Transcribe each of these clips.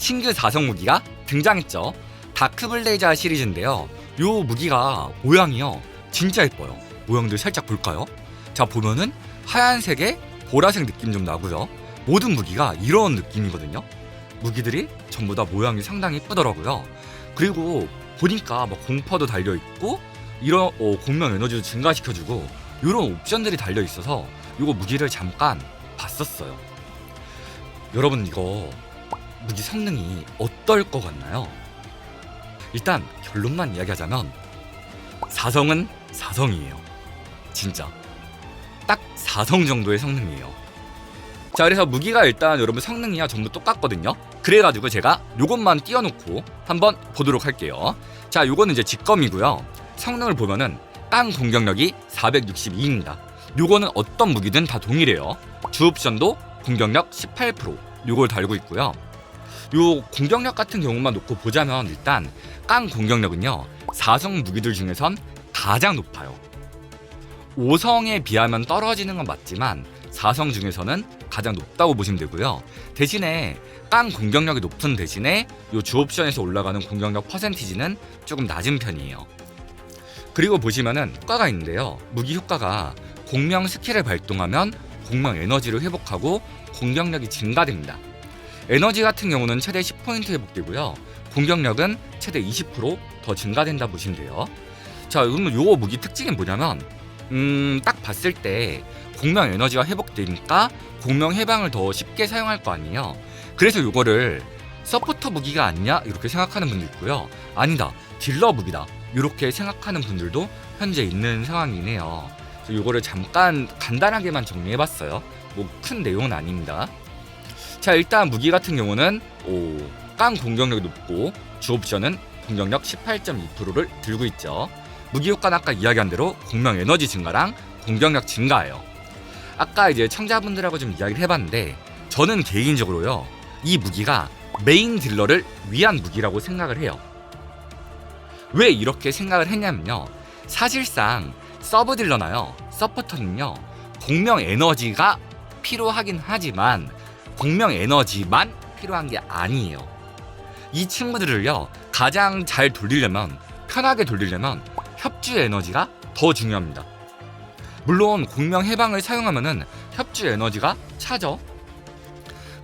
신규 4성 무기가 등장했죠. 다크블레이저 시리즈인데요. 요 무기가 모양이요. 진짜 예뻐요. 모양들 살짝 볼까요? 자, 보면은 하얀색에 보라색 느낌 좀 나고요. 모든 무기가 이런 느낌이거든요. 무기들이 전부 다 모양이 상당히 예쁘더라고요. 그리고 보니까 막 공퍼도 달려 있고 이런 어, 공명 에너지도 증가시켜주고 이런 옵션들이 달려 있어서 이거 무기를 잠깐 봤었어요. 여러분 이거 무기 성능이 어떨 것 같나요? 일단 결론만 이야기하자면 사성은 사성이에요. 진짜 딱 사성 정도의 성능이에요. 자 그래서 무기가 일단 여러분 성능이야 전부 똑같거든요. 그래가지고 제가 요것만 띄워놓고 한번 보도록 할게요. 자 요거는 이제 직검이고요. 성능을 보면은 땅 공격력이 462입니다. 요거는 어떤 무기든 다 동일해요. 주 옵션도 공격력 18% 요걸 달고 있고요. 요 공격력 같은 경우만 놓고 보자면 일단 깡 공격력은요 4성 무기들 중에선 가장 높아요. 5성에 비하면 떨어지는 건 맞지만 4성 중에서는 가장 높다고 보시면 되고요. 대신에 깡 공격력이 높은 대신에 요 주옵션에서 올라가는 공격력 퍼센티지는 조금 낮은 편이에요. 그리고 보시면은 효과가 있는데요. 무기 효과가 공명 스킬을 발동하면 공명 에너지를 회복하고 공격력이 증가됩니다. 에너지 같은 경우는 최대 10포인트 회복되고요. 공격력은 최대 20%더 증가된다 보시면 돼요. 자, 그러면 요거 무기 특징이 뭐냐면 음, 딱 봤을 때 공명 에너지가 회복되니까 공명 해방을 더 쉽게 사용할 거 아니에요. 그래서 요거를 서포터 무기가 아니냐 이렇게 생각하는 분도 있고요. 아니다 딜러 무기다 이렇게 생각하는 분들도 현재 있는 상황이네요. 그래서 요거를 잠깐 간단하게만 정리해 봤어요. 뭐 큰 내용은 아닙니다. 자 일단 무기 같은 경우는 오, 깡 공격력이 높고 주 옵션은 공격력 18.2%를 들고 있죠. 무기 효과는 아까 이야기한 대로 공명 에너지 증가랑 공격력 증가예요. 아까 이제 청자분들하고 좀 이야기를 해봤는데 저는 개인적으로요 이 무기가 메인 딜러를 위한 무기라고 생각을 해요. 왜 이렇게 생각을 했냐면요 사실상 서브 딜러나요 서포터는요 공명 에너지가 필요하긴 하지만 공명 에너지만 필요한 게 아니에요. 이 친구들을요 가장 잘 돌리려면 편하게 돌리려면 협주 에너지가 더 중요합니다. 물론 공명 해방을 사용하면은 협주 에너지가 차죠.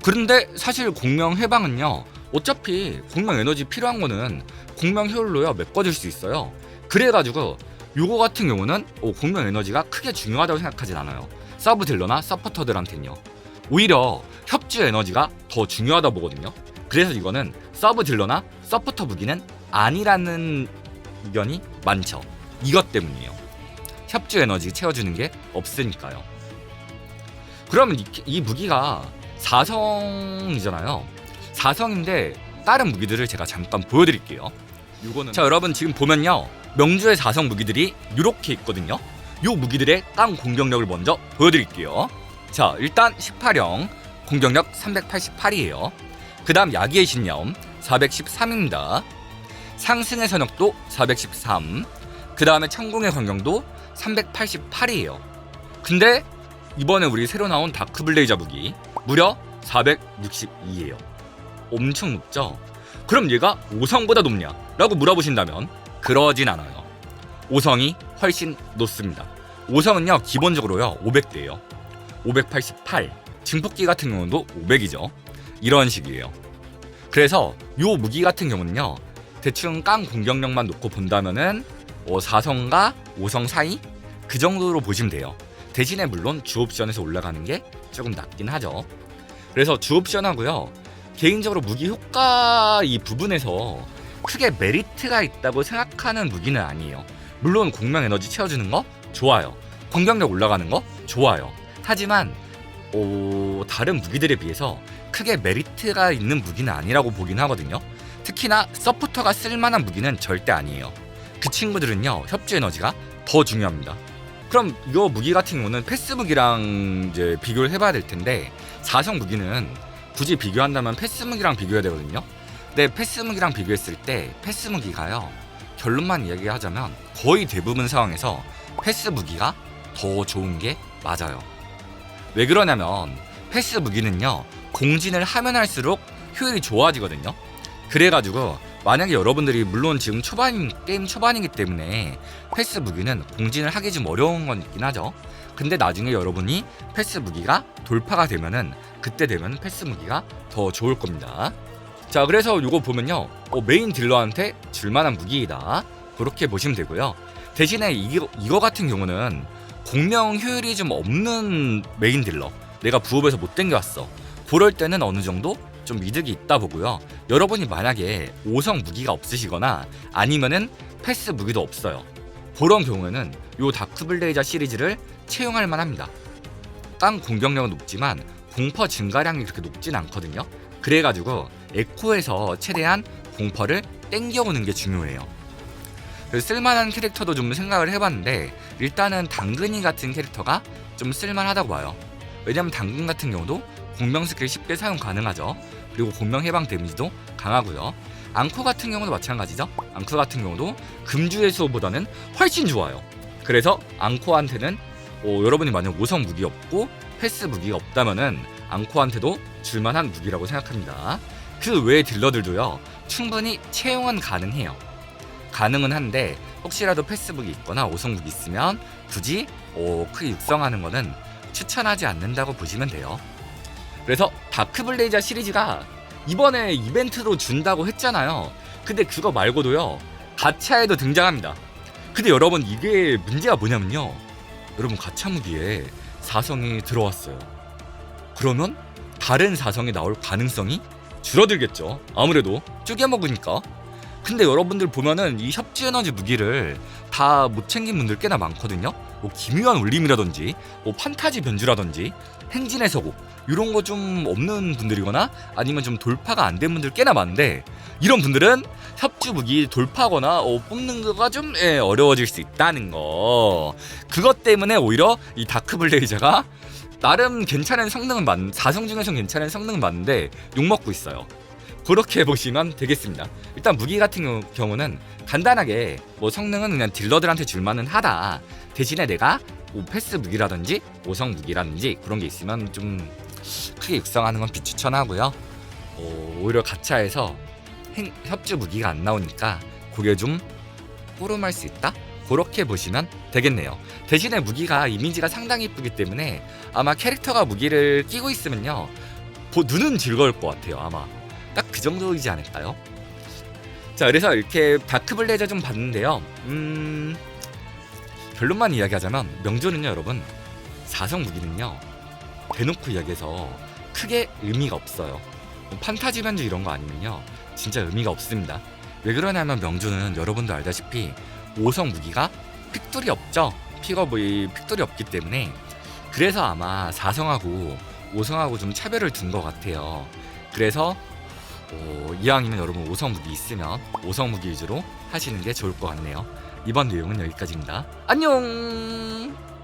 그런데 사실 공명 해방은요 어차피 공명 에너지 필요한 거는 공명 효율로요 메꿔줄 수 있어요. 그래가지고 요거 같은 경우는 어, 공명 에너지가 크게 중요하다고 생각하진 않아요. 서브 딜러나 서포터들한테는요. 오히려 협주 에너지가 더 중요하다 보거든요. 그래서 이거는 서브 딜러나 서포터 무기는 아니라는 의견이 많죠. 이것 때문이에요. 협주 에너지 채워주는 게 없으니까요. 그러면 이, 이 무기가 4성이잖아요. 4성인데 다른 무기들을 제가 잠깐 보여드릴게요. 요거는 자 여러분 지금 보면요 명주의 4성 무기들이 이렇게 있거든요. 요 무기들의 땅 공격력을 먼저 보여드릴게요. 자 일단 18형 공격력 388이에요. 그 다음 야기의 신념 413입니다. 상승의 선역도 413. 그 다음에 천공의 광경도 388이에요. 근데 이번에 우리 새로 나온 다크 블레이저 무기 무려 462예요. 엄청 높죠? 그럼 얘가 5성보다 높냐? 라고 물어보신다면 그러진 않아요. 5성이 훨씬 높습니다. 5성은요 기본적으로요 500대예요. 588 증폭기 같은 경우도 500이죠. 이런 식이에요. 그래서 요 무기 같은 경우는요 대충 깡 공격력만 놓고 본다면은 어, 4성과 5성 사이 그 정도로 보시면 돼요. 대신에 물론 주 옵션에서 올라가는 게 조금 낮긴 하죠. 그래서 주 옵션하고요. 개인적으로 무기 효과 이 부분에서 크게 메리트가 있다고 생각하는 무기는 아니에요. 물론 공명 에너지 채워주는 거 좋아요. 공격력 올라가는 거 좋아요. 하지만 어, 다른 무기들에 비해서 크게 메리트가 있는 무기는 아니라고 보긴 하거든요. 특히나 서포터가 쓸만한 무기는 절대 아니에요. 그 친구들은요 협주 에너지가 더 중요합니다. 그럼 이거 무기 같은 경우는 패스 무기랑 이제 비교를 해봐야 될 텐데 사성 무기는 굳이 비교한다면 패스 무기랑 비교해야 되거든요. 근데 패스 무기랑 비교했을 때 패스 무기가요 결론만 이야기하자면 거의 대부분 상황에서 패스 무기가 더 좋은 게 맞아요. 왜 그러냐면 패스 무기는요 공진을 하면 할수록 효율이 좋아지거든요. 그래가지고 만약에 여러분들이 물론 지금 초반 게임 초반이기 때문에 패스 무기는 공진을 하기 좀 어려운 건 있긴 하죠. 근데 나중에 여러분이 패스 무기가 돌파가 되면은 그때 되면 패스 무기가 더 좋을 겁니다. 자 그래서 이거 보면요 어, 메인 딜러한테 줄만한 무기이다 그렇게 보시면 되고요. 대신에 이거, 이거 같은 경우는 공명 효율이 좀 없는 메인 딜러. 내가 부업에서 못 땡겨왔어. 그럴 때는 어느 정도 좀 이득이 있다 보고요. 여러분이 만약에 5성 무기가 없으시거나 아니면은 패스 무기도 없어요. 그런 경우에는 요 다크블레이저 시리즈를 채용할 만합니다. 땅 공격력은 높지만 공퍼 증가량이 그렇게 높진 않거든요. 그래가지고 에코에서 최대한 공퍼를 땡겨오는 게 중요해요 쓸만한 캐릭터도 좀 생각을 해봤는데 일단은 당근이 같은 캐릭터가 좀 쓸만하다고 봐요. 왜냐면 당근 같은 경우도 공명 스킬 쉽게 사용 가능하죠. 그리고 공명 해방 데미지도 강하고요. 앙코 같은 경우도 마찬가지죠. 앙코 같은 경우도 금주의 수호보다는 훨씬 좋아요. 그래서 앙코한테는 어, 여러분이 만약 5성 무기 없고 패스 무기가 없다면은 앙코한테도 줄만한 무기라고 생각합니다. 그 외의 딜러들도요 충분히 채용은 가능해요. 가능은 한데 혹시라도 패스북이 있거나 오성북이 있으면 굳이 오, 크게 육성하는 거는 추천하지 않는다고 보시면 돼요. 그래서 다크블레이저 시리즈가 이번에 이벤트로 준다고 했잖아요. 근데 그거 말고도요 가차에도 등장합니다. 근데 여러분 이게 문제가 뭐냐면요. 여러분 가차 무기에 사성이 들어왔어요. 그러면 다른 사성이 나올 가능성이 줄어들겠죠. 아무래도 쪼개 먹으니까. 근데 여러분들 보면은 이 협지 에너지 무기를 다 못 챙긴 분들 꽤나 많거든요. 뭐 기묘한 울림이라든지, 뭐 판타지 변주라든지, 행진의 서고 이런 거 좀 없는 분들이거나 아니면 좀 돌파가 안 된 분들 꽤나 많은데 이런 분들은 협주 무기 돌파거나 어, 뽑는 거가 좀 예, 어려워질 수 있다는 거. 그것 때문에 오히려 이 다크 블레이저가 나름 괜찮은 성능은 맞, 4성 중에서 괜찮은 성능은 맞는데 욕먹고 있어요. 그렇게 보시면 되겠습니다. 일단 무기 같은 경우- 경우는 간단하게 뭐 성능은 그냥 딜러들한테 줄만은 하다. 대신에 내가 뭐 패스 무기라든지 5성 무기라든지 그런 게 있으면 좀 크게 육성하는 건 비추천하고요. 어, 오히려 가차에서 행- 협주 무기가 안 나오니까 그게 좀 꼬름할 수 있다? 그렇게 보시면 되겠네요. 대신에 무기가 이미지가 상당히 이쁘기 때문에 아마 캐릭터가 무기를 끼고 있으면요. 보- 눈은 즐거울 것 같아요. 아마 딱 그 정도이지 않을까요? 자, 그래서 이렇게 다크블레이저 좀 봤는데요. 음, 결론만 이야기하자면 명조는요, 여러분. 사성 무기는요. 대놓고 이야기해서 크게 의미가 없어요. 뭐 판타지 변주 이런 거 아니면요. 진짜 의미가 없습니다. 왜 그러냐면 명조는 여러분도 알다시피 5성 무기가 픽돌이 없죠. 픽업의 픽돌이 없기 때문에 그래서 아마 4성하고 5성하고 좀 차별을 둔 것 같아요. 그래서 어, 이왕이면 여러분 5성 무기 있으면 5성 무기 위주로 하시는 게 좋을 것 같네요. 이번 내용은 여기까지입니다. 안녕!